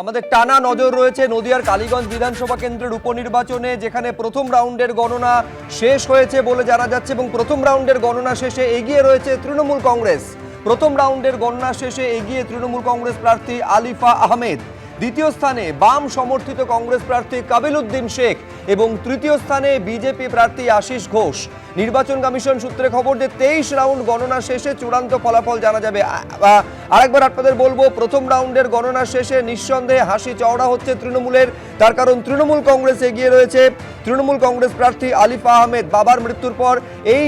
আমাদের টানা নজর রয়েছে নদিয়ার কালীগঞ্জ বিধানসভা কেন্দ্রের উপনির্বাচনে, যেখানে প্রথম রাউন্ডের গণনা শেষ হয়েছে বলে জানা যাচ্ছে এবং প্রথম রাউন্ডের গণনা শেষে এগিয়ে রয়েছে তৃণমূল কংগ্রেস। প্রথম রাউন্ডের গণনা শেষে এগিয়ে তৃণমূল কংগ্রেস প্রার্থী আলিফা আহমেদ। দ্বিতীয় স্থানে বাম সমর্থিত কংগ্রেস প্রার্থী কাবিল উদ্দিন শেখ এবং তৃতীয় স্থানে বিজেপি প্রার্থী আশিস ঘোষ। নির্বাচন কমিশন সূত্রে খবর যে তেইশ রাউন্ড গণনা শেষে চূড়ান্ত ফলাফল জানা যাবে। আরেকবার আপনাদের বলব, প্রথম রাউন্ডের গণনা শেষে নিঃসন্দেহে হাসি চওড়া হচ্ছে তৃণমূলের। তার কারণ তৃণমূল কংগ্রেস এগিয়ে রয়েছে। তৃণমূল কংগ্রেস প্রার্থী আলিফা আহমেদ বাবার মৃত্যুর পর এই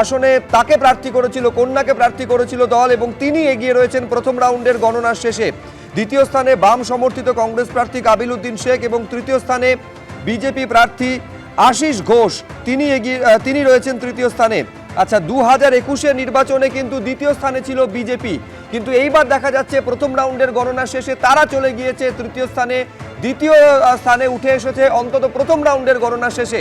আসনে তাকে প্রার্থী করেছিল, কন্যাকে প্রার্থী করেছিল দল এবং তিনি এগিয়ে রয়েছেন প্রথম রাউন্ডের গণনার শেষে। দ্বিতীয় স্থানে বাম সমর্থিত কংগ্রেস প্রার্থী কাবিল উদ্দিন শেখ এবং তৃতীয় স্থানে বিজেপি প্রার্থী আশিস ঘোষ। তিনি এগিয়ে তিনি রয়েছেন তৃতীয় স্থানে। আচ্ছা দু হাজার একুশের নির্বাচনে কিন্তু দ্বিতীয় স্থানে ছিল বিজেপি। কিন্তু এইবার দেখা যাচ্ছে প্রথম রাউন্ডের গণনা শেষে তারা চলে গিয়েছে তৃতীয় স্থানে। দ্বিতীয় স্থানে উঠে এসেছে অন্তত প্রথম রাউন্ডের গণনা শেষে।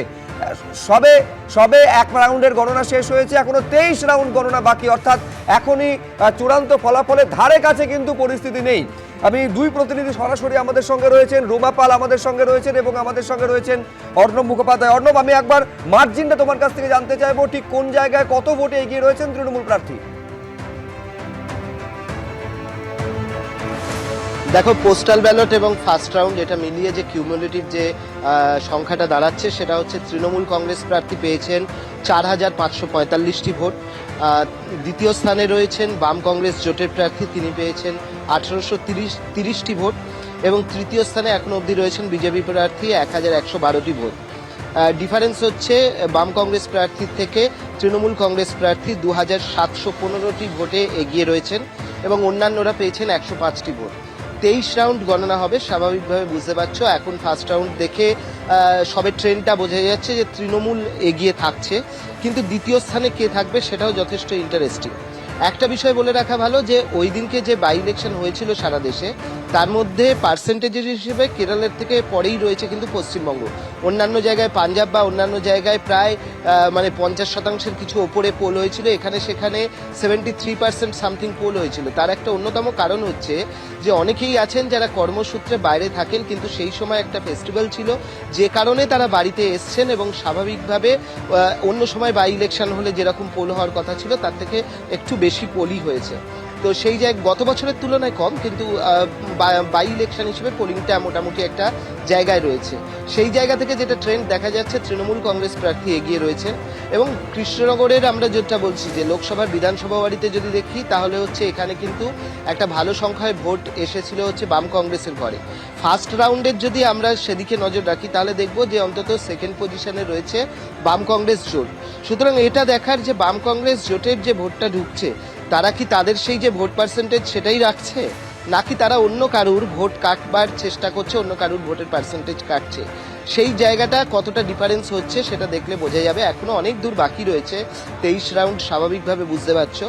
সবে সবে এক রাউন্ডের গণনা শেষ হয়েছে, এখনও তেইশ রাউন্ড গণনা বাকি। অর্থাৎ এখনই চূড়ান্ত ফলাফলের ধারে কাছে কিন্তু পরিস্থিতি নেই। আমি দুই প্রতিনিধি সরাসরি আমাদের সঙ্গে রয়েছেন, রোমা পাল আমাদের সঙ্গে রয়েছেন এবং আমাদের সঙ্গে রয়েছেন অর্ণব মুখোপাধ্যায়। অর্ণব, আমি একবার মার্জিনটা তোমার কাছ থেকে জানতে চাইব, ঠিক কোন জায়গায় কত ভোটে এগিয়ে রয়েছেন তৃণমূল প্রার্থী? দেখো পোস্টাল ব্যালট এবং ফার্স্ট রাউন্ড এটা মিলিয়ে যে কিউমুলেটিভ যে সংখ্যাটা দাঁড়াচ্ছে, সেটা হচ্ছে তৃণমূল কংগ্রেস প্রার্থী পেয়েছেন চার হাজার পাঁচশো পঁয়তাল্লিশটি ভোট। দ্বিতীয় স্থানে রয়েছেন বাম কংগ্রেস জোটের প্রার্থী, তিনি পেয়েছেন আঠারোশো তিরিশ, তিরিশটি ভোট এবং তৃতীয় স্থানে এখনও অবধি রয়েছেন বিজেপি প্রার্থী, এক হাজার একশো বারোটি ভোট। ডিফারেন্স হচ্ছে বাম কংগ্রেস প্রার্থীর থেকে তৃণমূল কংগ্রেস প্রার্থী দু হাজার সাতশো পনেরোটি ভোটে এগিয়ে রয়েছেন এবং অন্যান্যরা পেয়েছেন একশো পাঁচটি ভোট। তেইশ রাউন্ড গণনা হবে, স্বাভাবিকভাবে বুঝতে পারছ, এখন ফার্স্ট রাউন্ড দেখে সবে ট্রেনটা বোঝা যাচ্ছে যে তৃণমূল এগিয়ে থাকছে। কিন্তু দ্বিতীয় স্থানে কে থাকবে সেটাও যথেষ্ট ইন্টারেস্টিং একটা বিষয় বলে রাখা ভালো যে ওই দিনকে যে বাই ইলেকশন হয়েছিল সারা দেশে তার মধ্যে পার্সেন্টেজের হিসেবে কেরলের থেকে পরেই রয়েছে কিন্তু পশ্চিমবঙ্গ। অন্যান্য জায়গায় পাঞ্জাব বা অন্যান্য জায়গায় প্রায় মানে পঞ্চাশ শতাংশের কিছু ওপরে পোল হয়েছিল। এখানে সেখানে seventy three percent something poll হয়েছিল। তার একটা অন্যতম কারণ হচ্ছে যে অনেকেই আছেন যারা কর্মসূত্রে বাইরে থাকেন কিন্তু সেই সময় একটা ফেস্টিভ্যাল ছিল। যে কারণে তারা বাড়িতে এসছেন এবং স্বাভাবিকভাবে অন্য সময় বাই ইলেকশন হলে যেরকম পোল হওয়ার কথা ছিল, তার থেকে একটু বেশি পোলই হয়েছে। তো সেই জায়গায় গত বছরের তুলনায় কম, কিন্তু বাই ইলেকশন হিসেবে পোলিংটা মোটামুটি একটা জায়গায় রয়েছে। সেই জায়গা থেকে যেটা ট্রেন্ড দেখা যাচ্ছে, তৃণমূল কংগ্রেস প্রার্থী এগিয়ে রয়েছে। এবং কৃষ্ণনগরের আমরা যেটা বলছি যে, লোকসভার বিধানসভা বাড়িতে যদি দেখি, তাহলে হচ্ছে এখানে কিন্তু একটা ভালো সংখ্যায় ভোট এসেছিল হচ্ছে বাম কংগ্রেসের ঘরে। ফার্স্ট রাউন্ডের যদি আমরা সেদিকে নজর রাখি, তাহলে দেখব যে, অন্তত সেকেন্ড পজিশনে রয়েছে বাম কংগ্রেস জোট। সুতরাং এটা দেখার যে, বাম কংগ্রেস জোটের যে ভোটটা ঢুকছে তারা কি তাদের সেই যে ভোট পার্সেন্টেজ সেটাই রাখছে? নাকি তারা অন্য কারুর ভোট কাটবার চেষ্টা করছে অন্য কারুর ভোটের পার্সেন্টেজ কাটছে? সেই জায়গাটা কতটা ডিফারেন্স হচ্ছে সেটা দেখলে বোঝা যাবে। এখনও অনেক দূর বাকি রয়েছে। তেইশ রাউন্ড স্বাভাবিকভাবে বুঝতে পারছ।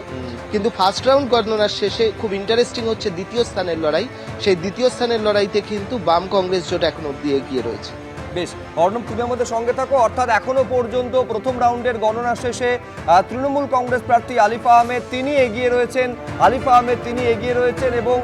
কিন্তু ফার্স্ট রাউন্ড গণনার শেষে খুব ইন্টারেস্টিং হচ্ছে দ্বিতীয় স্থানের লড়াই। সেই দ্বিতীয় স্থানের লড়াইতে কিন্তু বাম কংগ্রেস জোট এখন অব্দি এগিয়ে রয়েছে। বেশ, অর্ণব তুমি আমাদের সঙ্গে থাকো। অর্থাৎ এখনও পর্যন্ত প্রথম রাউন্ডের গণনা শেষে তৃণমূল কংগ্রেস প্রার্থী আলিফা আহমেদ তিনি এগিয়ে রয়েছেন। আলিফা আহমেদ তিনি এগিয়ে রয়েছেন এবং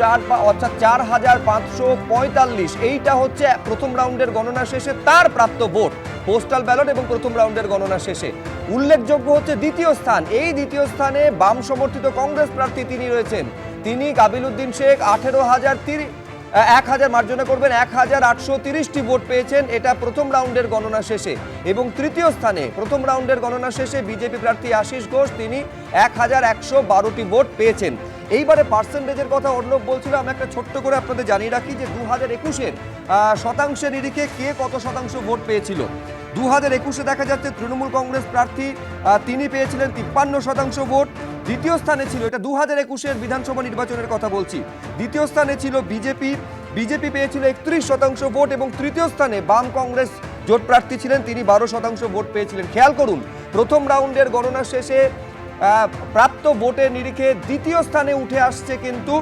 চার অর্থাৎ চার হাজার পাঁচশো পঁয়তাল্লিশ। এইটা হচ্ছে প্রথম রাউন্ডের গণনা শেষে তার প্রাপ্ত ভোট, পোস্টাল ব্যালট এবং প্রথম রাউন্ডের গণনা শেষে। উল্লেখযোগ্য হচ্ছে দ্বিতীয় স্থান। এই দ্বিতীয় স্থানে বাম সমর্থিত কংগ্রেস প্রার্থী তিনি রয়েছেন। তিনি কাবিল উদ্দিন শেখ, আঠেরো হাজার তিরিশ এক হাজার মার্জনা করবেন, এক হাজার আটশো তিরিশটি ভোট পেয়েছেন। এটা প্রথম রাউন্ডের গণনা শেষে। এবং তৃতীয় স্থানে প্রথম রাউন্ডের গণনা শেষে বিজেপি প্রার্থী আশিস ঘোষ, তিনি এক হাজার একশো বারোটি ভোট পেয়েছেন। এইবারে পার্সেন্টেজের কথা অর্ণব বলছিল আমি একটা ছোট্ট করে আপনাদের জানিয়ে রাখি যে দু হাজার একুশের শতাংশের নিরিখে কে কত শতাংশ ভোট পেয়েছিল? দু হাজার একুশে দেখা যাচ্ছে তৃণমূল কংগ্রেস প্রার্থী তিনি পেয়েছিলেন তিপ্পান্ন শতাংশ ভোট। দ্বিতীয় স্থানে ছিল, এটা দু হাজার একুশের বিধানসভা নির্বাচনের কথা বলছি। দ্বিতীয় স্থানে ছিল বিজেপি। বিজেপি পেয়েছিল একত্রিশ শতাংশ ভোট এবং তৃতীয় স্থানে বাম কংগ্রেস জোট প্রার্থী ছিলেন, তিনি বারো শতাংশ ভোট পেয়েছিলেন। খেয়াল করুন, প্রথম রাউন্ডের গণনা শেষে প্রাপ্ত ভোটের নিরিখে দ্বিতীয় স্থানে উঠে আসছে কিন্তু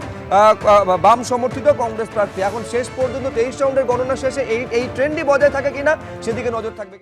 বাম সমর্থিত কংগ্রেস প্রার্থী। এখন শেষ পর্যন্ত তেইশ রাউন্ডের গণনা শেষে এই এই ট্রেন্ডই বজায় থাকে কিনা, সেদিকে নজর থাকবে।